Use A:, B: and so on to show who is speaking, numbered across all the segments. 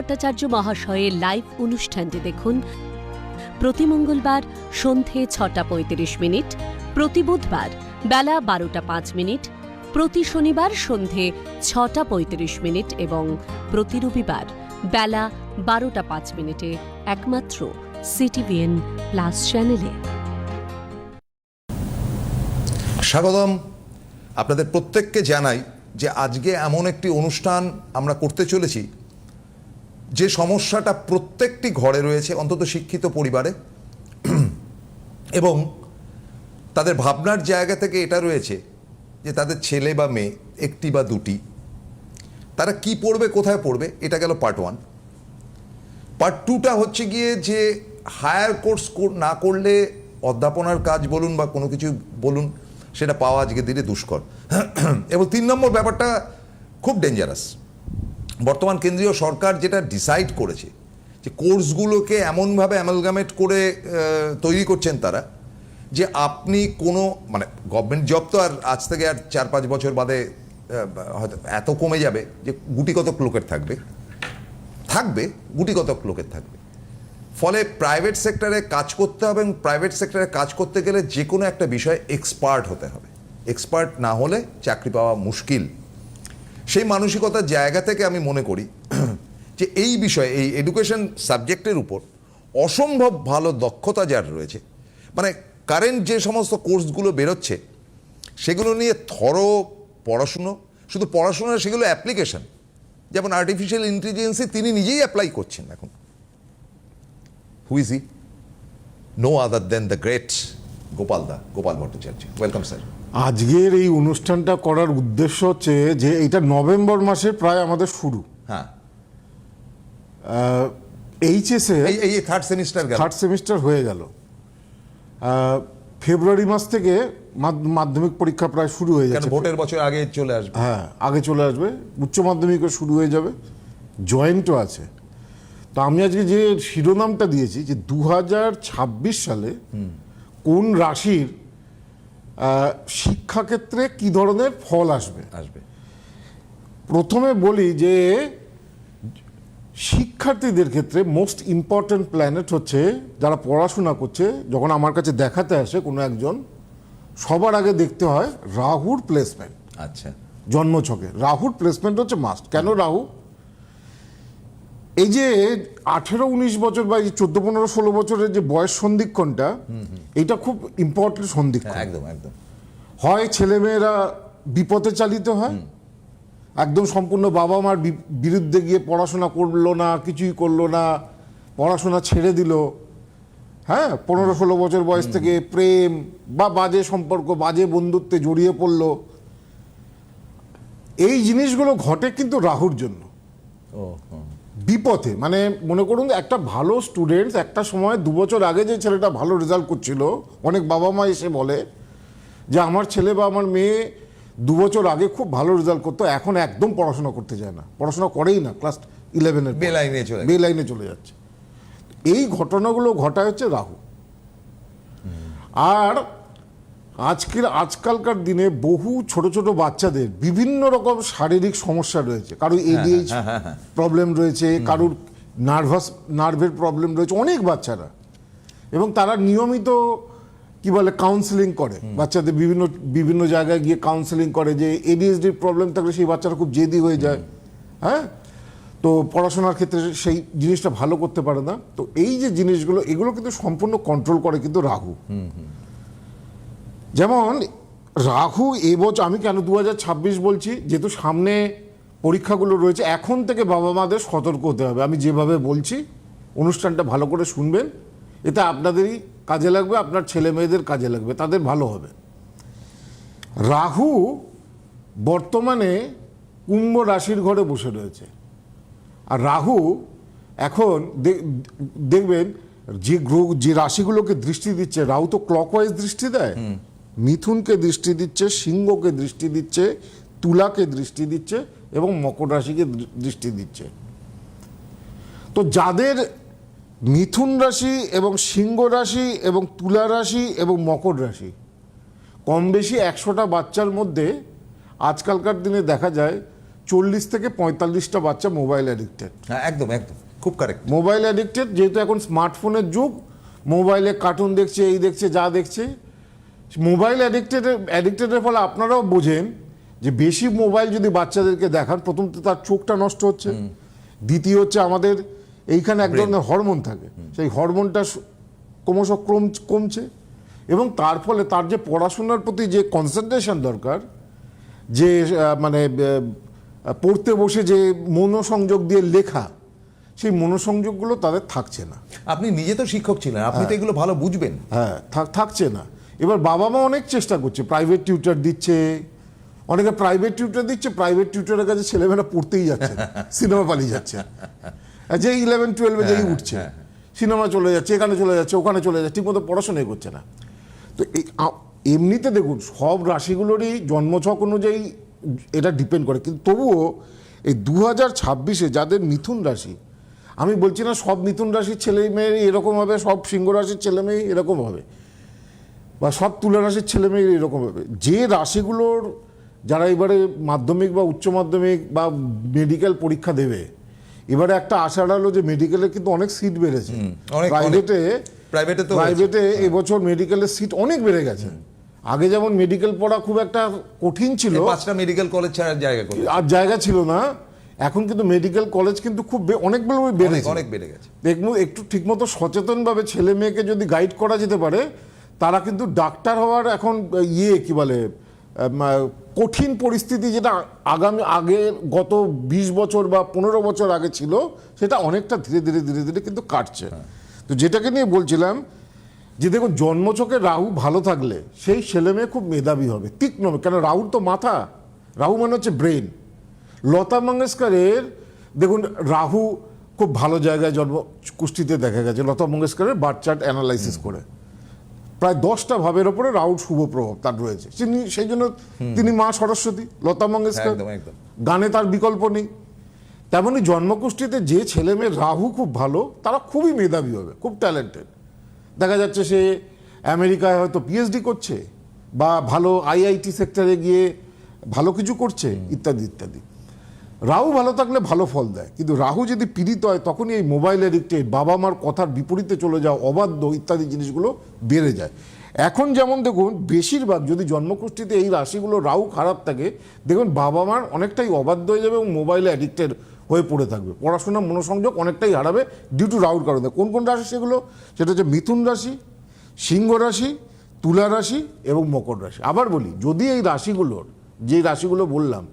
A: ভট্টাচার্য মহাশয়ের লাইভ অনুষ্ঠানটি দেখুন। প্রতি মঙ্গলবার সন্ধে ছটা পঁয়ত্রিশ মিনিট, প্রতি বুধবার বেলা বারোটা পাঁচ মিনিট, প্রতি শনিবার সন্ধে ছটা পঁয়ত্রিশ মিনিট এবং প্রতি রবিবার বেলা বারোটা পাঁচ মিনিটে একমাত্র সিটিভিএন প্লাস চ্যানেলে
B: স্বাগতম। আপনাদের প্রত্যেককে জানাই যে আজকে এমন একটি অনুষ্ঠান আমরা করতে চলেছি যে সমস্যাটা প্রত্যেকটি ঘরে রয়েছে, অন্তত শিক্ষিত পরিবারে, এবং তাদের ভাবনার জায়গা থেকে এটা রয়েছে যে তাদের ছেলে বা মেয়ে, একটি বা দুটি, তারা কি পড়বে, কোথায় পড়বে, এটা গেল পার্ট ওয়ান পার্ট টুটা হচ্ছে গিয়ে যে হায়ার কোর্স না করলে অধ্যাপনার কাজ বলুন বা কোনো কিছু বলুন, সেটা পাওয়া আজকে দিনে দুষ্কর। এবং তিন নম্বর ব্যাপারটা খুব ডেঞ্জারাস বর্তমান কেন্দ্রীয় সরকার যেটা ডিসাইড করেছে, যে কোর্সগুলোকে এমনভাবে অ্যামালগামেট করে তৈরি করছেন তারা, যে আপনি কোনো মানে গভর্নমেন্ট জব তো আর আজ থেকে আর চার পাঁচ বছর বাদে হয়তো এত কমে যাবে, যে গুটি কতক লোকের থাকবে। থাকবে, গুটি কতক লোকের থাকবে। ফলে প্রাইভেট সেক্টরে কাজ করতে হবে এবং প্রাইভেট সেক্টরে কাজ করতে গেলে যে কোনো একটা বিষয়ে এক্সপার্ট হতে হবে। এক্সপার্ট না হলে চাকরি পাওয়া মুশকিল। সেই মানসিকতার জায়গা থেকে আমি মনে করি যে এই বিষয়ে, এই এডুকেশন সাবজেক্টের উপর অসম্ভব ভালো দক্ষতা যার রয়েছে মানে কারেন্ট যে সমস্ত কোর্সগুলো বেরোচ্ছে, সেগুলো নিয়ে থরো পড়াশুনো, শুধু পড়াশোনা সেগুলো অ্যাপ্লিকেশন যেমন আর্টিফিশিয়াল ইন্টেলিজেন্সে তিনি নিজেই অ্যাপ্লাই করছেন এখন। Who is no other than the great Gopal da Gopal Bhattacharya welcome sir
C: আজকের এই অনুষ্ঠানটা করার উদ্দেশ্য হচ্ছে যে এটা নভেম্বর মাসের প্রায় আমাদের শুরু।
B: হ্যাঁ।
C: এইচএসে
B: এই এই থার্ড সেমিস্টার
C: থার্ড সেমিস্টার হয়ে গেল। ফেব্রুয়ারি মাস থেকে মাধ্য- মাধ্যমিক পরীক্ষা প্রায় শুরু হয়ে যাচ্ছে।
B: ভোটের বছর আগে চলে আসবে।
C: হ্যাঁ আগে চলে আসবে। উচ্চ মাধ্যমিকও শুরু হয়ে যাবে। জয়েন্টও আছে। তো আমি আজকে যে শিরোনামটা দিয়েছি যে দু হাজার ছাব্বিশ সালে কোন রাশির শিক্ষাক্ষেত্রে কি ধরনের ফল আসবে?
B: আসবে।
C: প্রথমে বলি যে শিক্ষার্থীদের ক্ষেত্রে মোস্ট ইম্পর্ট্যান্ট প্ল্যানেট হচ্ছে যারা পড়াশোনা করছে যখন আমার কাছে দেখাতে আসে কোনো একজন সবার আগে দেখতে হয় রাহুর প্লেসমেন্ট
B: আচ্ছা।
C: জন্মছকে। রাহুর প্লেসমেন্ট হচ্ছে মাস্ট কেন রাহু? এই যে আঠেরো উনিশ বছর বা এই চোদ্দ পনেরো ষোলো বছরের যে বয়স সন্ধিক্ষণটা এটা খুব ইম্পর্টেন্ট সন্ধিক্ষণ।
B: হ্যাঁ, একদম একদম।
C: হয় ছেলেমেয়েরা বিপথে চালিত হয় একদম সম্পূর্ণ বাবা মার বিরুদ্ধে গিয়ে পড়াশোনা করল না কিছুই করল না পড়াশোনা ছেড়ে দিল। হ্যাঁ পনেরো ষোলো বছর বয়স থেকে প্রেম বা বাজে সম্পর্ক বাজে বন্ধুত্বে জড়িয়ে পড়ল। এই জিনিসগুলো ঘটে কিন্তু রাহুর জন্য।
B: ও।
C: বিপথে। মানে মনে করুন একটা ভালো স্টুডেন্টস একটা সময় দু বছর আগে যে ছেলেটা ভালো রেজাল্ট করছিল অনেক বাবা মা এসে বলে যে আমার ছেলে বা আমার মেয়ে দু বছর আগে খুব ভালো রেজাল্ট করতো এখন একদম পড়াশোনা করতে যায় না। পড়াশোনা করেই না ক্লাস ইলেভেনের
B: বে লাইনে চলে
C: বে লাইনে চলে যাচ্ছে। এই ঘটনাগুলো ঘটায় হচ্ছে রাহু। আর আজকের আজকালকার দিনে বহু ছোট ছোট বাচ্চাদের বিভিন্ন রকম শারীরিক সমস্যা রয়েছে। কারোর এডিএইচ প্রবলেম রয়েছে কারোর নার্ভাস নার্ভের প্রবলেম রয়েছে অনেক বাচ্চারা। এবং তারা নিয়মিত কি বলে কাউন্সেলিং করে। বাচ্চাদের বিভিন্ন বিভিন্ন জায়গায় গিয়ে কাউন্সেলিং করে যে এডিএসডির প্রবলেম থাকলে সেই বাচ্চারা খুব জেদি হয়ে যায়। হ্যাঁ? তো পড়াশোনার ক্ষেত্রে সেই জিনিসটা ভালো করতে পারে না। তো এই যে জিনিসগুলো এগুলো কিন্তু সম্পূর্ণ কন্ট্রোল করে কিন্তু রাহু। যেমন, রাহু এবছর আমি কেন দু হাজার ছাব্বিশ বলছি? যেহেতু সামনে পরীক্ষাগুলো রয়েছে, এখন থেকে বাবা মাদের সতর্ক হতে হবে। আমি যেভাবে বলছি, অনুষ্ঠানটা ভালো করে শুনবেন। এতে আপনাদেরই কাজে লাগবে, আপনার ছেলে মেয়েদের কাজে লাগবে, তাদের ভালো হবে। রাহু বর্তমানে কুম্ভ রাশির ঘরে বসে রয়েছে। আর রাহু এখন দেখবেন, যে গ্রহ, যে রাশিগুলোকে দৃষ্টি দিচ্ছে, রাহু তো ক্লকওয়াইজ দৃষ্টি দেয়। মিথুনকে দৃষ্টি দিচ্ছে সিংহকে দৃষ্টি দিচ্ছে তুলাকে দৃষ্টি দিচ্ছে এবং মকর রাশিকে দৃষ্টি দিচ্ছে। তো যাদের মিথুন রাশি এবং সিংহ রাশি এবং তুলা রাশি এবং মকর রাশি কম বেশি একশোটা বাচ্চার মধ্যে আজকালকার দিনে দেখা যায় চল্লিশ থেকে পঁয়তাল্লিশটা বাচ্চা মোবাইল অ্যাডিক্টেড
B: হ্যাঁ একদম একদম খুব কারেক্ট
C: মোবাইল অ্যাডিক্টেড যেহেতু এখন স্মার্টফোনের যুগ মোবাইলে কার্টুন দেখছে এই দেখছে যা দেখছে মোবাইল অ্যাডিক্টেড অ্যাডিক্টেডের ফলে আপনারাও বোঝেন যে বেশি মোবাইল যদি বাচ্চাদেরকে দেখান প্রথম তো তার চোখটা নষ্ট হচ্ছে। দ্বিতীয় হচ্ছে আমাদের এইখানে এক ধরনের হরমোন থাকে। সেই হরমোনটা ক্রমশ ক্রম কমছে এবং তার ফলে তার যে পড়াশোনার প্রতি যে কনসেন্ট্রেশন দরকার যে মানে পড়তে বসে যে মনোসংযোগ দিয়ে লেখা সেই মনোসংযোগগুলো তাদের থাকছে না।
B: আপনি নিজে তো শিক্ষক ছিলেন আপনি তো এগুলো ভালো বুঝবেন।
C: হ্যাঁ থাক- থাকছে না। এবার বাবা মা অনেক চেষ্টা করছে প্রাইভেট টিউটার দিচ্ছে অনেকে প্রাইভেট টিউটার দিচ্ছে প্রাইভেট টিউটারের কাছে ছেলেমেয়েরা পড়তেই যাচ্ছে সিনেমা পালিয়ে যাচ্ছে। যে ইলেভেন টুয়েলভে যেই উঠছে সিনেমা চলে যাচ্ছে এখানে চলে যাচ্ছে ওখানে চলে যাচ্ছে ঠিকমতো পড়াশোনাই করছে না। তো এই এমনিতে দেখুন সব রাশিগুলোরই জন্মছক অনুযায়ী এটা ডিপেন্ড করে। কিন্তু তবুও এই দু হাজার ছাব্বিশে যাদের মিথুন রাশি আমি বলছি না সব মিথুন রাশির ছেলে মেয়ে এরকম হবে সব সিংহ রাশির ছেলে মেয়ে এরকম হবে। বা সব তুলা রাশির ছেলে মেয়ে এরকম হবে। যে রাশিগুলোর যারা এবারে মাধ্যমিক বা উচ্চ মাধ্যমিক বা মেডিকেল পরীক্ষা দেবে এবারে একটা আশা হলো যে মেডিকেলে কিন্তু অনেক সিট বেড়েছে। প্রাইভেটে
B: প্রাইভেটে তো
C: প্রাইভেটে এবছর মেডিকেলের সিট অনেক বেড়ে গেছে। আগে যেমন মেডিকেল পড়া খুব একটা কঠিন ছিল।
B: পাঁচটা মেডিকেল কলেজ ছাড়ার জায়গা
C: আর জায়গা ছিল না। এখন কিন্তু মেডিকেল কলেজ কিন্তু খুব অনেকগুলো
B: অনেক
C: বেড়েছে।
B: অনেক বেড়ে গেছে।
C: দেখুন একটু ঠিকমতো সচেতনভাবে ছেলে মেয়েকে যদি গাইড করা যেতে পারে তারা কিন্তু ডাক্তার হওয়ার এখন ইয়ে কি বলে কঠিন পরিস্থিতি যেটা আগামী আগে গত বিশ বছর বা পনেরো বছর আগে ছিল সেটা অনেকটা ধীরে ধীরে ধীরে ধীরে কিন্তু কাটছে। তো যেটাকে নিয়ে বলছিলাম যে দেখুন জন্মছকে রাহু ভালো থাকলে সেই ছেলে মেয়ে খুব মেধাবী হবে তীক্ষ্ণ হবে। কেন রাহুর তো মাথা। রাহু মানে হচ্ছে ব্রেন লতা মঙ্গেশকরের দেখুন রাহু খুব ভালো জায়গায় জন্ম কুষ্টিতে দেখা গেছে লতা মঙ্গেশকরের বার্থ চার্ট অ্যানালাইসিস করে। প্রায় দশটা ভাবের ওপরে রাহুর শুভ প্রভাব তার রয়েছে। তিনি সেই জন্য তিনি মা সরস্বতী লতা মঙ্গেশকর। গানে তার বিকল্প নেই। তেমনই জন্মকুষ্ঠিতে যে ছেলে মেয়ে রাহু খুব ভালো তারা খুবই মেধাবী হবে খুব ট্যালেন্টেড দেখা যাচ্ছে সে আমেরিকায় হয়তো পিএইচডি করছে বা ভালো আইআইটি সেক্টরে গিয়ে ভালো কিছু করছে ইত্যাদি ইত্যাদি। রাহু ভালো থাকলে ভালো ফল দেয়। কিন্তু রাহু যদি পীড়িত হয়, তখনই এই মোবাইল এডিক্টেড বাবা মার কথার বিপরীতে চলে যাওয়া, অবাধ্য ইত্যাদি জিনিসগুলো বেড়ে যায়। এখন যেমন দেখুন, বেশিরভাগ যদি জন্মকুষ্ঠিতে এই রাশিগুলো রাহু খারাপ থাকে, দেখুন বাবা মার অনেকটাই অবাধ্য হয়ে যাবে এবং মোবাইলে অ্যাডিক্টেড হয়ে পড়ে থাকবে। পড়াশোনা মনোসংযোগ অনেকটাই হারাবে ডিউ টু রাহুর কারণে। কোন কোন রাশি সেগুলো? সেটা হচ্ছে মিথুন রাশি, সিংহ রাশি, তুলা রাশি এবং মকর রাশি। আবার বলি, যদি এই রাশিগুলোর, যে রাশিগুলো বললাম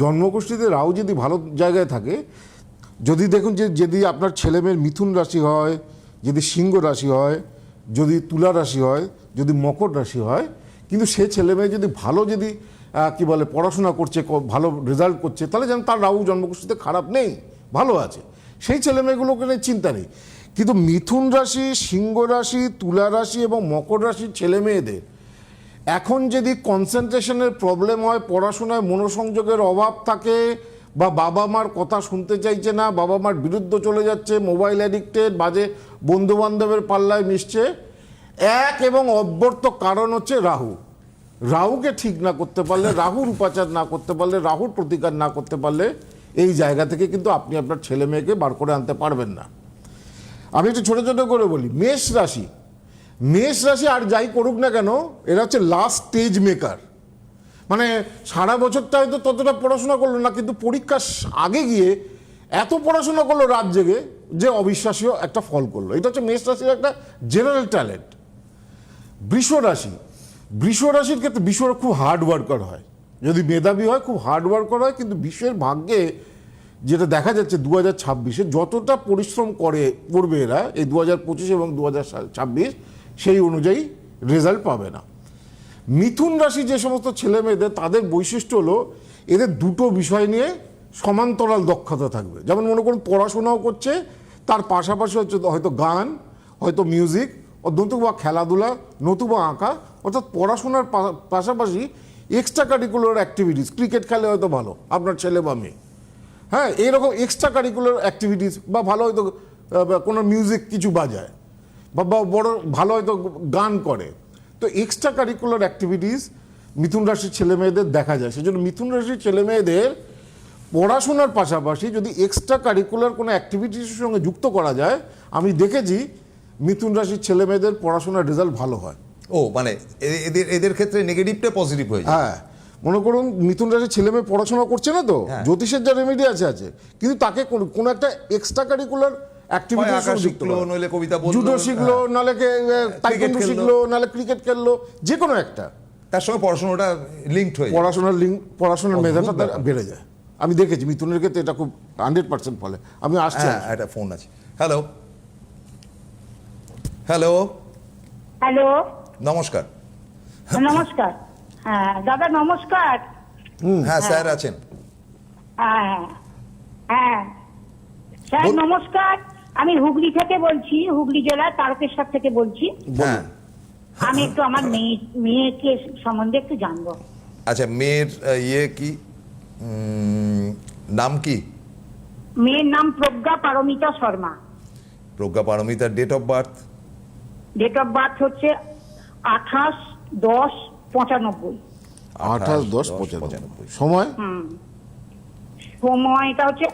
C: জন্মগোষ্ঠীতে রাহু যদি ভালো জায়গায় থাকে, যদি দেখুন যে, যদি আপনার ছেলেমেয়ের মিথুন রাশি হয়, যদি সিংহ রাশি হয়, যদি তুলা রাশি হয়, যদি মকর রাশি হয়, কিন্তু সে ছেলে মেয়ে যদি ভালো যদি কি বলে, পড়াশোনা করছে ভালো রেজাল্ট করছে, তাহলে যেন তার রাহু জন্মগোষ্ঠীতে খারাপ নেই, ভালো আছে। সেই ছেলে মেয়েগুলোকে নিয়ে চিন্তা নেই। কিন্তু মিথুন রাশি, সিংহ রাশি, তুলা রাশি এবং মকর রাশির ছেলে মেয়েদের এখন যদি কনসেন্ট্রেশনের প্রবলেম হয়, পড়াশোনায় মনোসংযোগের অভাব থাকে, বা বাবা মার কথা শুনতে চাইছে না, বাবা মার বিরুদ্ধে চলে যাচ্ছে মোবাইল অ্যাডিক্টেড বাজে বন্ধু বান্ধবের পাল্লায় মিশছে, এক এবং অব্যর্থ কারণ হচ্ছে রাহু। রাহুকে ঠিক না করতে পারলে, রাহুর উপাচার না করতে পারলে, রাহুর প্রতিকার না করতে পারলে, এই জায়গা থেকে কিন্তু আপনি আপনার ছেলে মেয়েকে বার করে আনতে পারবেন না। আমি একটু ছোট ছোট করে বলি, মেষ রাশি মেষ রাশি আর যাই করুক না কেন, এরা হচ্ছে লাস্ট স্টেজ মেকার মানে সারা বছরটা হয়তো ততটা পড়াশোনা করল না, কিন্তু পরীক্ষার আগে গিয়ে এত পড়াশোনা করল রাত জেগে যে অবিশ্বাসীয় একটা ফল করল। এটা হচ্ছে মেষ রাশির একটা জেনারেল ট্যালেন্ট বৃষ রাশি বৃষ রাশির ক্ষেত্রে বিশ্বরা খুব হার্ড ওয়ার্কার হয়। যদি মেধাবী হয়, খুব হার্ড ওয়ার্কার হয়, কিন্তু বিশ্বের ভাগ্যে যেটা দেখা যাচ্ছে দু হাজার ছাব্বিশে যতটা পরিশ্রম করে করবে এরা, এই দু হাজার পঁচিশ এবং দু হাজার ছাব্বিশ সেই অনুযায়ী রেজাল্ট পাবে না। মিথুন রাশি যে সমস্ত ছেলে মেয়েদের, তাদের বৈশিষ্ট্য হলো এদের দুটো বিষয় নিয়ে সমান্তরাল দক্ষতা থাকবে। যেমন মনে করুন, পড়াশোনাও করছে, তার পাশাপাশি হচ্ছে হয়তো গান, হয়তো মিউজিক নতুবা খেলাধুলা, নতুবা আঁকা, অর্থাৎ পড়াশোনার পাশাপাশি এক্সট্রা কারিকুলার অ্যাক্টিভিটিস ক্রিকেট খেলে হয়তো ভালো, আপনার ছেলে বা মেয়ে। হ্যাঁ এইরকম এক্সট্রা কারিকুলার অ্যাক্টিভিটিস বা ভালো হয়তো কোনো মিউজিক কিছু বাজায়। বা বড় ভালো হয়তো গান করে। তো এক্সট্রা কারিকুলার অ্যাক্টিভিটিস মিথুন রাশির ছেলে মেয়েদের দেখা যায়। সেজন্য মিথুন রাশির ছেলে মেয়েদের পড়াশোনার পাশাপাশি যদি এক্সট্রা কারিকুলার কোনো অ্যাক্টিভিটিসের সঙ্গে যুক্ত করা যায় আমি দেখেছি মিথুন রাশির ছেলে মেয়েদের পড়াশোনার রেজাল্ট ভালো হয়।
B: ও মানে এদের এদের ক্ষেত্রে নেগেটিভটা পজিটিভ হয়ে যায়।
C: হ্যাঁ। মনে করুন মিথুন রাশির ছেলে মেয়ে পড়াশোনা করছে না তো?
B: হ্যাঁ।
C: জ্যোতিষের যা রেমেডি আছে আছে। কিন্তু তাকে কোনো একটা এক্সট্রা কারিকুলার
B: আঁকা শিখলো, নইলে কবিতা বলল,
C: জুডো শিখলো
B: হ্যাঁ।
C: নালে তাইকন্ডু শিখলো নালে ক্রিকেট খেললো যে কোনো একটা।
B: তার সঙ্গে পড়াশোনাটা লিঙ্কড হয়ে
C: পড়াশোনার লিঙ্ক পড়াশোনার মেধাটা তার বেড়ে যায়। আমি দেখেছি মিথুনের ক্ষেত্রে এটা খুব হান্ড্রেড পার্সেন্ট ফলে। আমি আসছি
B: হ্যাঁ একটা ফোন আছে। হ্যালো হ্যালো
D: হ্যালো
B: নমস্কার।
D: নমস্কার। হ্যাঁ দাদা নমস্কার।
B: হ্যাঁ স্যার আছেন।
D: হ্যাঁ হ্যাঁ। স্যার নমস্কার। আমি হুগলি থেকে বলছি হুগলি জেলার তারকেশ্বর থেকে বলছি।
B: হ্যাঁ।
D: আমি একটু আমার মেয়ে মেয়েকে সম্বন্ধে একটু জানব।
B: আচ্ছা মেয়ের ইয়ে কি? নাম কি?
D: মেয়ের নাম Pragya Paramita Sharma.
B: Pragya পারমিতার date of birth
D: date of birth হচ্ছে আঠাশ দশ পঁচানব্বই।
C: আঠাশ দশ পঁচানব্বই। সময়?
D: সময়টা হচ্ছে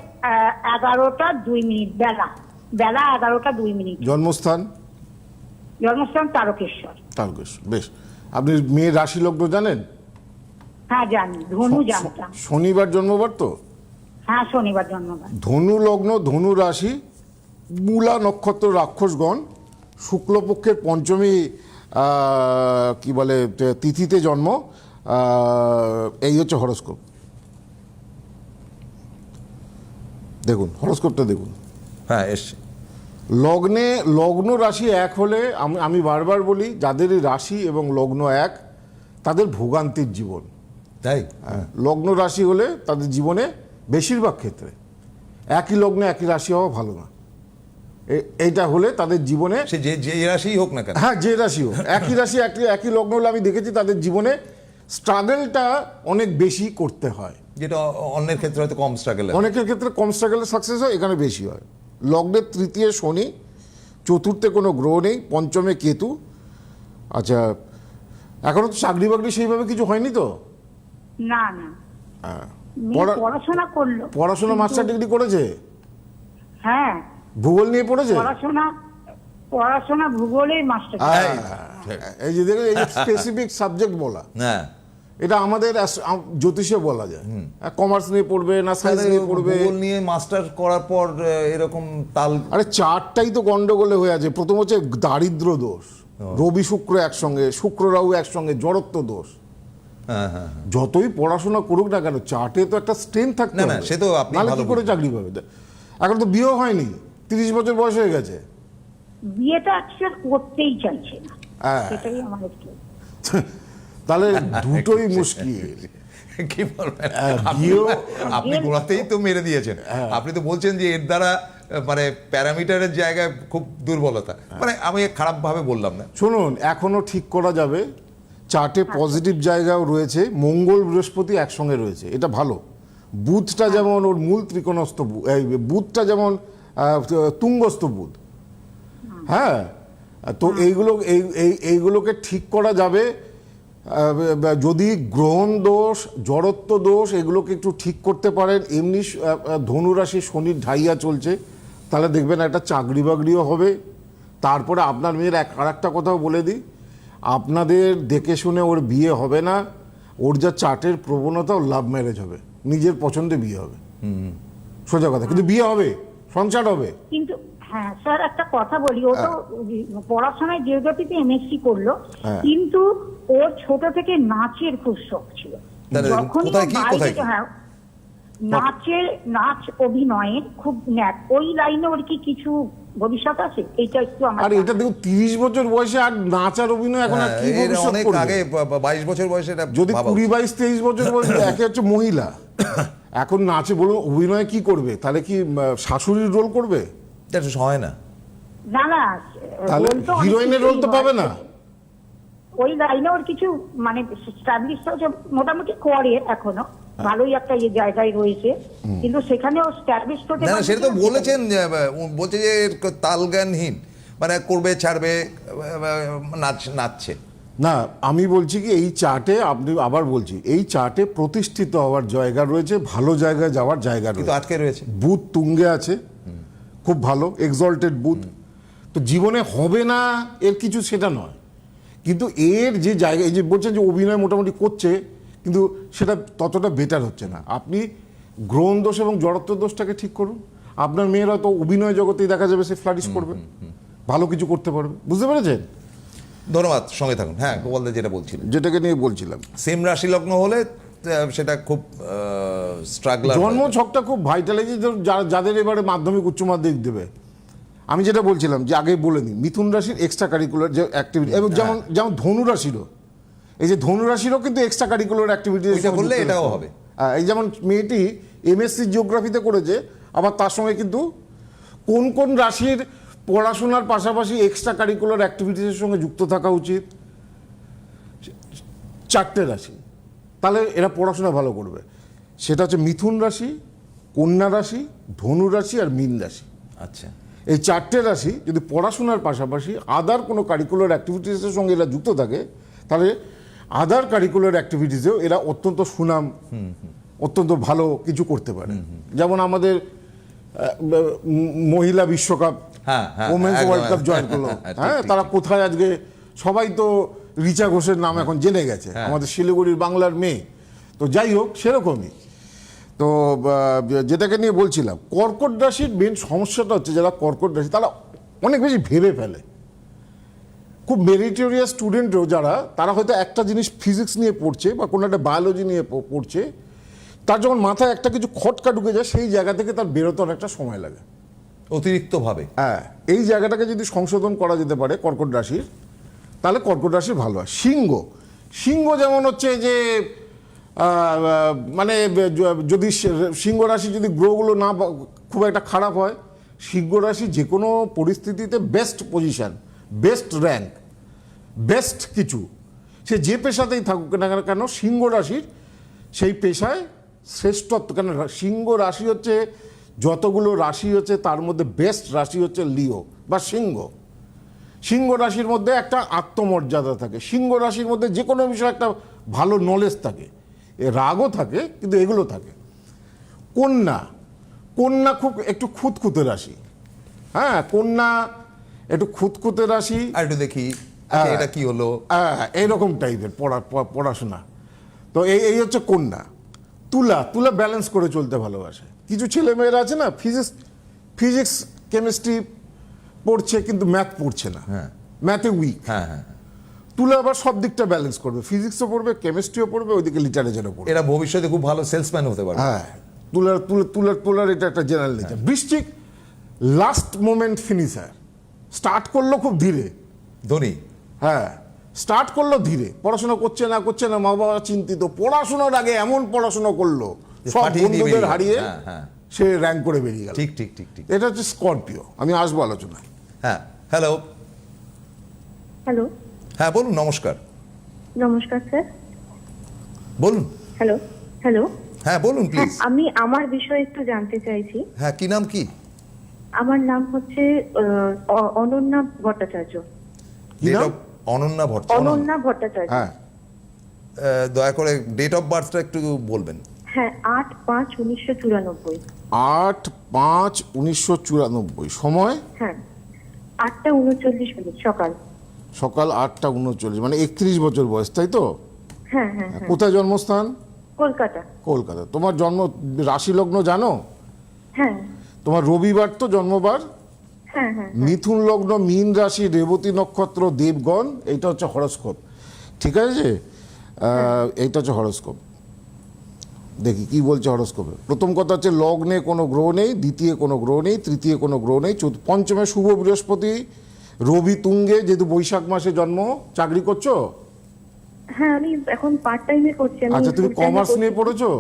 D: এগারোটা দুই মিনিট বেলা। বেলা এগারোটা দুই মিনিট।
C: জন্মস্থান?
D: জন্মস্থান তারকেশ্বর।
C: তারকেশ্বর বেশ। আপনি মেয়ের রাশি লগ্ন জানেন?
D: হ্যাঁ জানি। ধনু জানতাম।
C: শনিবার জন্মবার তো?
D: হ্যাঁ শনিবার জন্মবার।
C: ধনু লগ্ন ধনু রাশি মূলা নক্ষত্র রাক্ষসগণ শুক্লপক্ষের পঞ্চমী কি বলে তিথিতে জন্ম এই হচ্ছে হরস্কোপ। দেখুন হরস্কোপটা দেখুন।
B: হ্যাঁ এসছে।
C: লগ্নে লগ্ন রাশি এক হলে আমি আমি বারবার বলি যাদের রাশি এবং লগ্ন এক তাদের ভোগান্তির জীবন।
B: তাই?
C: হ্যাঁ, লগ্ন রাশি হলে তাদের জীবনে বেশিরভাগ ক্ষেত্রে। একই লগ্নে একই রাশি হওয়া ভালো না। এইটা হলে তাদের জীবনে
B: সে যে যে রাশিই হোক না কেন।
C: হ্যাঁ যে রাশি হোক। একই রাশি একই একই লগ্ন হলে আমি দেখেছি তাদের জীবনে স্ট্রাগলটা অনেক বেশি করতে হয়।
B: যেটা অন্যের ক্ষেত্রে হয়তো কম স্ট্রাগল
C: অনেকের ক্ষেত্রে কম স্ট্রাগলে সাকসেস হয় এখানে বেশি হয়। লগ্নের তৃতীয় শনি চতুর্থে কোনো গ্রহ নেই পঞ্চমে কেতু। আচ্ছা এখনও তো চাকরি বাকরি সেইভাবে কিছু হয়নি তো?
D: না না।
C: হ্যাঁ।
D: পড়াশোনা করল।
C: পড়াশোনা মাস্টার ডিগ্রি করেছে?
D: হ্যাঁ।
C: ভূগোল নিয়ে পড়েছে?
D: পড়াশোনা পড়াশোনা ভূগোলের মাস্টার
C: হ্যাঁ, এই যে দেখো এই স্পেসিফিক সাবজেক্ট বলা।
B: হ্যাঁ।
C: এটা আমাদের জ্যোতিষে বলা যায়। কমার্স নিয়ে পড়বে না সায়েন্স নিয়ে পড়বে।
B: নিয়ে মাস্টার করার পর এরকম তাল
C: আরে চারটাই তো গন্ডগোলে হয়ে আছে। প্রথম হচ্ছে দারিদ্র দোষ রবি শুক্র একসঙ্গে শুক্র রাহু একসঙ্গে জড়ত্ব দোষ।
B: হ্যাঁ হ্যাঁ
C: যতই পড়াশোনা করুক না কেন চার্টে তো একটা স্ট্রেন থাকতে
B: না, সে তো আপনি
C: নাহলে কি করে চাকরি পাবে? এখন তো বিয়েও হয়নি তিরিশ বছর বয়স হয়ে গেছে।
D: বিয়েটা করতেই চাইছে না।
C: হ্যাঁ।
D: সেটাই আমার
C: তাহলে দুটোই মুশকিল।
B: কি বলবেন?
C: হ্যাঁ,
B: আপনি- গোড়াতেই তো মেরে দিয়েছেন। আপনি তো বলছেন যে এর দ্বারা মানে প্যারামিটারের জায়গায় খুব দুর্বলতা। মানে আমি খারাপ ভাবে বললাম না।
C: শুনুন এখনও ঠিক করা যাবে। চার্টে পজিটিভ জায়গাও রয়েছে। মঙ্গল বৃহস্পতি একসঙ্গে রয়েছে। এটা ভালো। বুধটা যেমন ওর মূল ত্রিকোণস্থ বুধটা যেমন আহ, তুঙ্গস্থ বুধ। হ্যাঁ? তো এইগুলো এই এই- এইগুলোকে ঠিক করা যাবে। যদি গ্রহণ দোষ জড়ত্ব দোষ এগুলোকে একটু ঠিক করতে পারেন এমনি ধনুরাশি শনির ঢাইয়া চলছে তাহলে দেখবেন একটা চাকরি বাকরিও হবে। তারপরে আপনার মেয়ের এক আর একটা কথাও বলে দিই আপনাদের দেখে শুনে ওর বিয়ে হবে না ওর যা চার্টের প্রবণতা ওর লাভ ম্যারেজ হবে নিজের পছন্দে বিয়ে হবে। সোজা কথা কিন্তু বিয়ে হবে সংসার হবে।
D: কিন্তু হ্যাঁ স্যার একটা কথা বলি ও তো পড়াশোনায় জিওগ্রাফিতে এমএসসি করল
C: হ্যাঁ।
D: কিন্তু ওর ছোট থেকে নাচের খুব শখ ছিল। যখনই? হ্যাঁ নাচের নাচ অভিনয়ের খুব ন্যাক ওই লাইনে ওর কি কিছু ভবিষ্যৎ আছে? এইটা একটু আমার
C: আর এটা দেখুন তিরিশ বছর বয়সে আর নাচ আর অভিনয় এখন আর কি ভবিষ্যৎ
B: অনেক আগে বাইশ বছর বয়সে এটা
C: যদি
B: ভাবা
C: কুড়ি
B: উচিত।
C: বাইশ তেইশ বছর বয়সে একে হচ্ছে মহিলা এখন নাচে বলুন অভিনয় কি করবে? তাহলে কি শাশুড়ির রোল করবে?
B: এটা হয় না।
D: না না
C: হিরোইনের রোল তো পাবে না?
D: ওই লাইনে ওর কিছু মানে মোটামুটি করে এখনও। ভালোই একটা ইয়ে জায়গায় রয়েছে। কিন্তু সেখানে ও স্টাবলিশ হতে
B: না সেটা তো বলেছেন বলছে যে মানে করবে ছাড়বে নাচ নাচছে।
C: না আমি বলছি কি এই চার্টে আপনি আবার বলছি এই চার্টে প্রতিষ্ঠিত হওয়ার জায়গা রয়েছে ভালো জায়গায় যাওয়ার জায়গা
B: কিন্তু
C: রয়েছে।
B: আটকে রয়েছে।
C: বুথ তুঙ্গে আছে খুব ভালো এক্সল্টেড বুথ তো জীবনে হবে না এর কিছু সেটা নয়। কিন্তু এর যে জায়গা এই যে বলছেন যে অভিনয় মোটামুটি করছে কিন্তু সেটা ততটা বেটার হচ্ছে না। আপনি গ্রহণ দোষ এবং জড়ত্ব দোষটাকে ঠিক করুন। আপনার মেয়ের হয়তো অভিনয় জগতেই দেখা যাবে সে ফ্লারিশ করবে। ভালো কিছু করতে পারবে। বুঝতে পেরেছেন?
B: ধন্যবাদ সঙ্গে থাকুন। হ্যাঁ গোপালদা যেটা বলছিলেন।
C: যেটাকে নিয়ে বলছিলাম।
B: সেম রাশি লগ্ন হলে সেটা খুব স্ট্রাগলার
C: জন্ম ছকটা খুব ভাইটালাইজ যাদের এবারে মাধ্যমিক উচ্চ মাধ্যমিক দেবে আমি যেটা বলছিলাম যে আগে বলে নিই মিথুন রাশির এক্সট্রা কারিকুলার যে অ্যাক্টিভিটি এবং যেমন যেমন ধনু রাশিরও। এই যে ধনু রাশিরও কিন্তু এক্সট্রা কারিকুলার অ্যাক্টিভিটি
B: বললে এটাও হবে।
C: এই যেমন মেয়েটি এমএসসি জিওগ্রাফিতে করেছে আবার তার সঙ্গে কিন্তু কোন কোন রাশির পড়াশোনার পাশাপাশি এক্সট্রা কারিকুলার অ্যাক্টিভিটিসের সঙ্গে যুক্ত থাকা উচিত? চারটে রাশি। তাহলে এরা পড়াশোনা ভালো করবে। সেটা হচ্ছে মিথুন রাশি কন্যা রাশি ধনু রাশি আর মীন রাশি।
B: আচ্ছা।
C: এই চারটে রাশি যদি পড়াশোনার পাশাপাশি আদার কোনো কারিকুলার অ্যাক্টিভিটিসের সঙ্গে এরা যুক্ত থাকে তাহলে আদার কারিকুলার অ্যাক্টিভিটিসেও এরা অত্যন্ত সুনাম অত্যন্ত ভালো কিছু করতে পারে। যেমন আমাদের মহিলা বিশ্বকাপ
B: হ্যাঁ, হ্যাঁ,
C: ওমেন্স ওয়ার্ল্ড কাপ। জয়েন করল। হ্যাঁ তারা কোথায় আজকে সবাই তো রিচা ঘোষের নাম এখন জেনে গেছে।
B: হ্যাঁ।
C: আমাদের শিলিগুড়ির বাংলার মেয়ে। তো যাই হোক সেরকমই। তো যেটাকে নিয়ে বলছিলাম কর্কট রাশির মেন সমস্যাটা হচ্ছে যারা কর্কট রাশি তারা অনেক বেশি ভেবে ফেলে। খুব মেরিটোরিয়াস স্টুডেন্টও যারা তারা হয়তো একটা জিনিস ফিজিক্স নিয়ে পড়ছে বা কোনো একটা বায়োলজি নিয়ে পড়ছে তার যখন মাথায় একটা কিছু খটকা ঢুকে যায় সেই জায়গা থেকে তার বেরোতে অনেকটা সময় লাগে।
B: অতিরিক্তভাবে?
C: হ্যাঁ এই জায়গাটাকে যদি সংশোধন করা যেতে পারে কর্কট রাশির তাহলে কর্কট রাশির ভালো হয়। সিংহ সিংহ যেমন হচ্ছে যে মানে যদি সিংহ রাশি যদি গ্রহগুলো না খুব একটা খারাপ হয়, সিংহ রাশি যে কোনো পরিস্থিতিতে best position best rank best কিছু। সে যে পেশাতেই থাকুক না কেন- কেন সিংহ রাশির সেই পেশায় শ্রেষ্ঠত্ব, কেন সিংহ রাশি হচ্ছে যতগুলো রাশি হচ্ছে তার মধ্যে বেস্ট রাশি হচ্ছে লিও বা সিংহ। সিংহ রাশির মধ্যে একটা আত্মমর্যাদা থাকে। সিংহ রাশির মধ্যে যে কোনো বিষয়ে একটা ভালো নলেজ থাকে। রাগও থাকে কিন্তু এগুলো থাকে। কন্যা কন্যা খুব একটু খুঁতখুঁতে রাশি। হ্যাঁ কন্যা একটু খুঁতখুঁতে রাশি।
B: আর একটু দেখি আচ্ছা,
C: হ্যাঁ।
B: এটা কি হলো?
C: হ্যাঁ, এইরকম টাইপের পড়া পড়াশোনা। তো এই এই হচ্ছে কন্যা। তুলা তুলা ব্যালেন্স করে চলতে ভালোবাসে। কিছু ছেলে মেয়েরা আছে না ফিজিক্স ফিজিক্স কেমিস্ট্রি পড়ছে কিন্তু ম্যাথ পড়ছে না।
B: হ্যাঁ।
C: ম্যাথে উইক
B: হ্যাঁ হ্যাঁ।
C: তুলা আবার সব দিকটা ব্যালেন্স করবে। ফিজিক্সও পড়বে কেমিস্ট্রিও পড়বে ওইদিকে লিটারেচারও পড়বে।
B: এরা ভবিষ্যতে খুব ভালো সেলসম্যান হতে পারে
C: হ্যাঁ তুলার তুলার তুলার তুলার এটা একটা জেনারেল নেচার বৃশ্চিক লাস্ট মোমেন্ট ফিনিশার স্টার্ট করল খুব ধীরে।
B: ধনী।
C: হ্যাঁ স্টার্ট করল ধীরে। পড়াশোনা করছে না করছে না মা বাবা চিন্তিত। পড়াশোনার আগে এমন পড়াশোনা করল সব বন্ধুদের হারিয়ে
B: হ্যাঁ, হ্যাঁ।
C: সে র্যাঙ্ক করে বেরিয়ে গেল।
B: ঠিক ঠিক ঠিক ঠিক।
C: এটা হচ্ছে স্করপিও আমি আসব আলোচনায়।
B: হ্যাঁ হ্যালো
E: হ্যালো
B: হ্যাঁ বলুন নমস্কার।
E: নমস্কার স্যার।
B: বলুন।
E: Hello hello.
B: হ্যাঁ বলুন
E: হ্যাঁ
B: প্লিজ
E: আমি আমার বিষয়ে একটু জানতে চাইছি।
B: হ্যাঁ কি নাম কি?
E: আমার নাম হচ্ছে আহ, অনন্যা ভট্টাচার্য।
B: অনন্যা ভট্টাচার্য।
E: অনন্যা ভট্টাচার্য।
C: হ্যাঁ।
B: আহ, দয়া করে ডেট অফ বার্থটা একটু বলবেন।
E: হ্যাঁ আট পাঁচ উনিশশো চুরানব্বই।
C: আট পাঁচ উনিশশো চুরানব্বই। সময়?
E: হ্যাঁ। আটটা উনচল্লিশ মিনিট সকাল।
C: সকাল আটটা উনচল্লিশ মানে একত্রিশ বছর বয়স তাই তো?
E: হ্যাঁ হ্যাঁ হ্যাঁ।
C: কোথায় জন্মস্থান?
E: কলকাতা।
C: কলকাতা। তোমার জন্ম রাশি লগ্ন জানো?
E: হ্যাঁ।
C: তোমার রবিবার তো জন্মবার? মিথুন লগ্ন মীন রাশি রেবতী নক্ষত্র দেবগণ এইটা হচ্ছে হরস্কোপ। ঠিক আছে এইটা হচ্ছে হরস্কোপ। দেখি কি বলছে হরস্কোপে? প্রথম কথা হচ্ছে লগ্নে কোনো গ্রহ নেই দ্বিতীয় কোনো গ্রহ নেই তৃতীয় কোনো গ্রহ নেই পঞ্চমে শুভ বৃহস্পতি রবি তুঙ্গে যেহেতু বৈশাখ মাসে জন্ম চাকরি করছ?
E: হ্যাঁ আমি এখন পার্ট টাইমে করছি আমি
C: আচ্ছা তুমি
E: full time এ
C: কমার্স নিয়ে পড়েছো?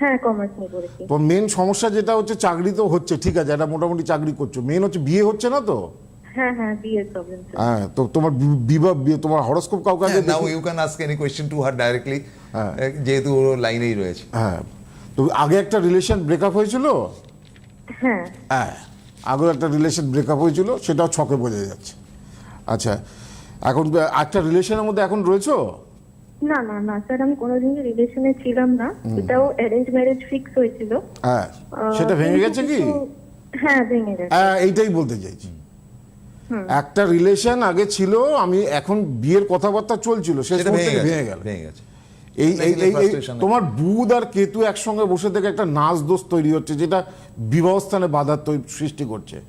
E: হ্যাঁ কমার্স নিয়ে পড়েছি।
C: তো মেন সমস্যা যেটা হচ্ছে চাকরি তো হচ্ছে ঠিক আছে এটা মোটামুটি চাকরি করছ। মেন হচ্ছে বিয়ে হচ্ছে না তো?
E: হ্যাঁ হ্যাঁ বিয়ের প্রবলেম
C: হ্যাঁ তো তোমার বিবাহ তোমার হরস্কোপ কাউকে আগে
B: now you can ask any question to her directly
C: হ্যাঁ।
B: যেহেতু ও লাইনেই রয়েছে।
C: হ্যাঁ তো আগে একটা রিলেশন ব্রেকআপ হয়েছিল?
E: হ্যাঁ।
C: হ্যাঁ। আগে একটা রিলেশন ব্রেকআপ হয়েছিল সেটাও ছকে বোঝা যাচ্ছে। আচ্ছা এখন একটা রিলেশনের মধ্যে এখন রয়েছো?
E: না না না স্যার আমি কোনোদিনই রিলেশনে ছিলাম না। এটাও অ্যারেঞ্জ ম্যারেজ ফিক্স হয়েছিল।
C: হ্যাঁ সেটা ভেঙে গেছে কি?
E: হ্যাঁ ভেঙে গেছে।
C: হ্যাঁ এইটাই বলতে চাইছি। একটা রিলেশন আগে ছিল আমি এখন বিয়ের কথাবার্তা চলছিল
B: সেটা ভেঙে গেল। ভেঙে গেছে।
C: এই এই। তোমার বুধ আর কেতু একসঙ্গে বসে থেকে একটা নাচ দোষ তৈরি হচ্ছে যেটা বিবাহস্থানে বাধার তৈ- সৃষ্টি করছে।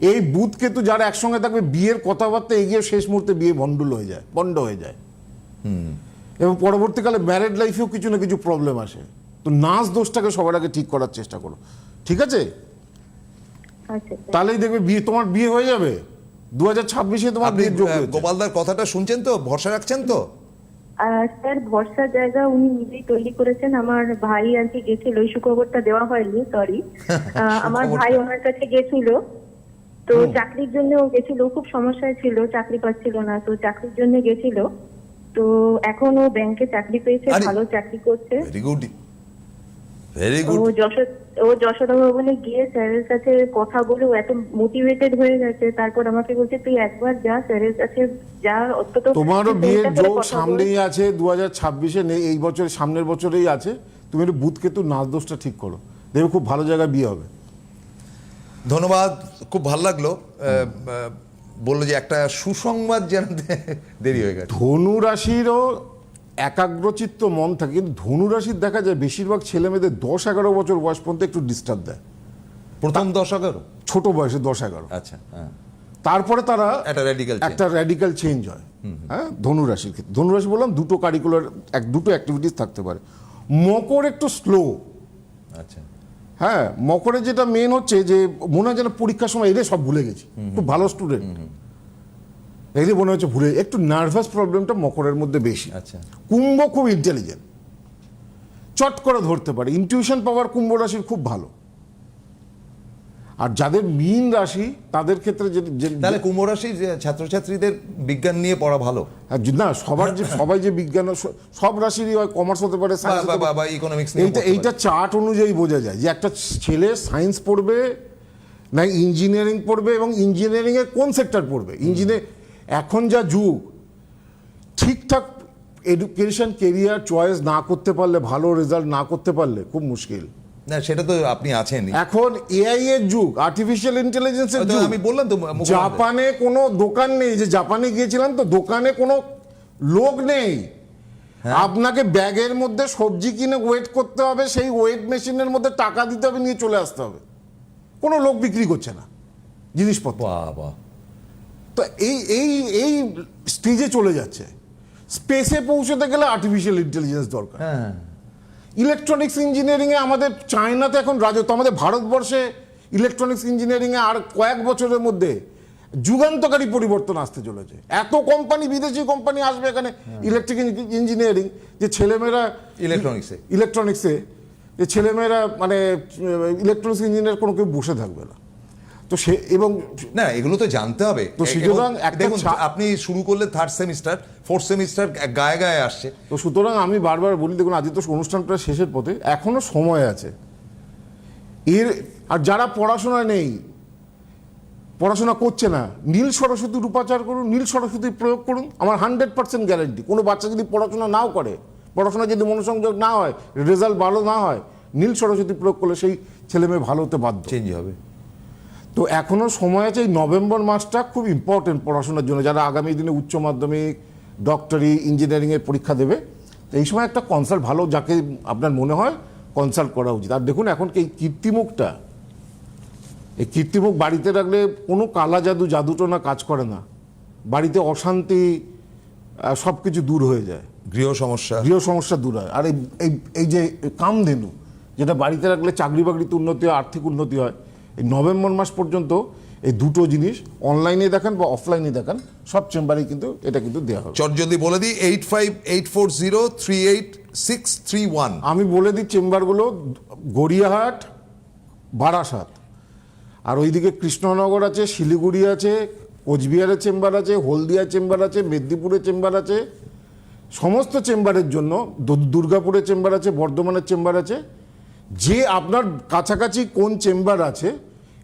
C: এই বুধ কেতু যারা একসঙ্গে থাকবে বিয়ের কথাবার্তা এগিয়ে শেষ মুহূর্তে বিয়ে ভণ্ডুল হয়ে যায় বন্ড হয়ে যায়। এবং পরবর্তীকালে ম্যারেড লাইফেও কিছু না কিছু প্রবলেম আসে। তো নাচ দোষটাকে সবার আগে ঠিক করার চেষ্টা করো। ঠিক আছে?
E: আচ্ছা
C: তাহলেই দেখবে বিয়ে তোমার বিয়ে হয়ে যাবে। দু হাজার ছাব্বিশে তোমার।
B: গোপালদার কথাটা শুনছেন তো? ভরসা রাখছেন তো?
E: স্যার ভরসার জায়গা উনি নিজেই তৈরি করেছেন। আমার ভাই আর কি গেছিল ওই সুখবরটা দেওয়া হয়নি সরি আমার ভাই ওনার কাছে গেছিল। তো চাকরির জন্য ও গেছিল খুব সমস্যায় ছিল চাকরি পাচ্ছিল না। তো চাকরির জন্য গেছিল। তো এখন ও ব্যাংকে চাকরি পেয়েছে ভালো চাকরি করছে।
B: ভেরি গুড
E: ও ও যশোদা ভবনে গিয়ে স্যারের কাছে কথা বলে এত মোটিভেটেড হয়ে গেছে তারপর আমাকে বলছে তুই একবার যা স্যারের কাছে যা অন্তত
C: তোমারও বিয়ের যোগ সামনেই আছে দু হাজার ছাব্বিশে নেই এই বছর সামনের বছরেই আছে। তুমি একটু বুধ কেতু নাচ দোষটা ঠিক করো। দেখবে খুব ভালো জায়গায় বিয়ে হবে।
B: ধন্যবাদ খুব ভালো লাগল। বলল যে একটা সুসংবাদ জানাতে দেরি হয়ে গেছে।
C: ধনু রাশিরও একাগ্রচিত্ত মন থাকে কিন্তু ধনু রাশির দেখা যায় বেশিরভাগ ছেলে মেয়েদের দশ এগারো বছর বয়স পর্যন্ত একটু ডিস্টার্ব দেয়।
B: প্রথম দশ এগারো?
C: ছোট বয়সে দশ এগারো।
B: আচ্ছা হ্যাঁ।
C: তারপরে তারা
B: একটা change।
C: একটা র্যাডিক্যাল চেঞ্জ হয়। হ্যাঁ ধনুরাশির ক্ষেত্রে। ধনুরাশি বললাম দুটো কারিকুলার এক দুটো অ্যাক্টিভিটিস থাকতে পারে। মকর একটু স্লো
B: আচ্ছা।
C: হ্যাঁ মকরে যেটা মেন হচ্ছে যে মনে হয় যেন পরীক্ষার সময় এলে সব ভুলে গেছি। খুব ভালো স্টুডেন্ট যে মনে হচ্ছে ভুলে একটু নার্ভাস প্রবলেমটা মকরের মধ্যে বেশি।
B: আচ্ছা।
C: কুম্ভ খুব ইন্টেলিজেন্ট চট করে ধরতে পারে। ইনটিউশন পাওয়ার কুম্ভ রাশির খুব ভালো। আর যাদের মীন রাশি তাদের ক্ষেত্রে
B: তাহলে কুম্ভ রাশির যে ছাত্রছাত্রীদের বিজ্ঞান নিয়ে পড়া ভালো।
C: আর না সবার যে সবাই যে বিজ্ঞান সব রাশিরই হয় কমার্স হতে পারে
B: নিয়েও
C: এইটা এইটা চার্ট অনুযায়ী বোঝা যায় যে একটা ছেলে সায়েন্স পড়বে না ইঞ্জিনিয়ারিং পড়বে এবং ইঞ্জিনিয়ারিং এর কোন সেক্টর পড়বে? ইঞ্জিনিয়ার এখন যা যুগ ঠিকঠাক এডুকেশন কেরিয়ার চয়েস না করতে পারলে ভালো রেজাল্ট না করতে পারলে খুব মুশকিল।
B: না সেটা তো আপনি আছেন
C: এখন এআই এর যুগ আর্টিফিশিয়াল ইন্টেলিজেন্সের যুগ।
B: আমি বললাম তো
C: জাপানে কোনো দোকান নেই যে জাপানে গিয়েছিলাম তো দোকানে কোনো লোক নেই।
B: হ্যাঁ।
C: আপনাকে ব্যাগের মধ্যে সবজি কিনে ওয়েট করতে হবে সেই ওয়েট মেশিনের মধ্যে টাকা দিতে হবে নিয়ে চলে আসতে হবে। কোনো লোক বিক্রি করছে না জিনিসপত্র।
B: বাহ।
C: তো এই এই এই স্টেজে চলে যাচ্ছে। স্পেসে পৌঁছতে গেলে আর্টিফিশিয়াল ইন্টেলিজেন্স দরকার।
B: হ্যাঁ।
C: ইলেকট্রনিক্স ইঞ্জিনিয়ারিংয়ে আমাদের চায়নাতে এখন রাজত্ব আমাদের ভারতবর্ষে ইলেকট্রনিক্স ইঞ্জিনিয়ারিংয়ে আর কয়েক বছরের মধ্যে যুগান্তকারী পরিবর্তন আসতে চলেছে। এত কোম্পানি বিদেশি কোম্পানি আসবে এখানে ইলেকট্রিক ইঞ্জিনিয়ারিং যে ছেলেমেয়েরা
B: ইলেকট্রনিক্সে
C: ইলেকট্রনিক্সে যে ছেলেমেয়েরা মানে ইলেকট্রনিক্স ইঞ্জিনিয়ার কোনো কেউ বসে থাকবে না। তো সে এবং
B: না এগুলো তো জানতে হবে।
C: তো সুতরাং
B: দেখুন আপনি শুরু করলে থার্ড সেমিস্টার ফোর্থ সেমিস্টার গায়ে গায়ে আসছে।
C: তো সুতরাং আমি বারবার বলি দেখুন আজ তো অনুষ্ঠান প্রায় শেষের পথে এখনও সময় আছে। এর আর যারা পড়াশোনা নেই পড়াশোনা করছে না নীল সরস্বতীর উপাচার করুন নীল সরস্বতীর প্রয়োগ করুন আমার হান্ড্রেড পার্সেন্ট গ্যারেন্টি কোনো বাচ্চা যদি পড়াশোনা নাও করে পড়াশোনা যদি মনোসংযোগ না হয় রেজাল্ট ভালো না হয় নীল সরস্বতী প্রয়োগ করলে সেই ছেলে মেয়ে ভালো হতে বাধ্য।
B: চেঞ্জ হবে।
C: তো এখনও সময় আছে এই নভেম্বর মাসটা খুব ইম্পর্টেন্ট পড়াশোনার জন্য। যারা আগামী দিনে উচ্চ মাধ্যমিক ডক্টরি ইঞ্জিনিয়ারিংয়ের পরীক্ষা দেবে তো এই সময় একটা কনসাল্ট ভালো যাকে আপনার মনে হয় কনসাল্ট করা উচিত। আর দেখুন এখন এই কীর্তিমুখটা এই কীর্তিমুখ বাড়িতে রাখলে কোনো কালা জাদু জাদুটোনা কাজ করে না। বাড়িতে অশান্তি সব কিছু দূর হয়ে যায়।
B: গৃহ সমস্যা।
C: গৃহ সমস্যা দূর হয়। আর এই এই- এই যে কামধেনু যেটা বাড়িতে রাখলে চাকরি বাকরিতে উন্নতি হয় আর্থিক উন্নতি হয় এই নভেম্বর মাস পর্যন্ত এই দুটো জিনিস অনলাইনে দেখান বা অফলাইনে দেখান সব চেম্বারে কিন্তু এটা কিন্তু দেওয়া হবে।
B: চট যদি বলে দিই eight five eight four zero three eight six three one
C: আমি বলে দিই চেম্বারগুলো গড়িয়াহাট বারাসাত। আর ওইদিকে কৃষ্ণনগর আছে শিলিগুড়ি আছে কোচবিহারের চেম্বার আছে হলদিয়া চেম্বার আছে মেদিনীপুরের চেম্বার আছে। সমস্ত চেম্বারের জন্য দুর্গাপুরের চেম্বার আছে বর্ধমানের চেম্বার আছে যে আপনার কাছাকাছি কোন চেম্বার আছে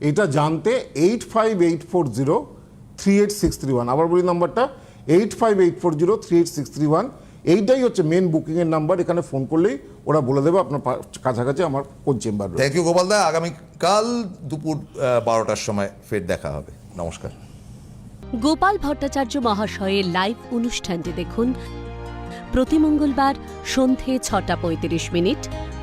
C: এটা জানতে eight five eight four zero three eight six three one আবার বলি নাম্বারটা eight five eight four zero three eight six three one এইটাই হচ্ছে মেন বুকিংয়ের নাম্বার এখানে ফোন করলেই ওরা বলে দেবে আপনার কাছাকাছি আমার কোন chamber
B: thank you Gopal da. আগামীকাল দুপুর বারোটার সময় ফের দেখা হবে। নমস্কার।
A: গোপাল ভট্টাচার্য মহাশয়ের লাইভ অনুষ্ঠানটি দেখুন প্রতি মঙ্গলবার সন্ধে ছটা পঁয়ত্রিশ মিনিট।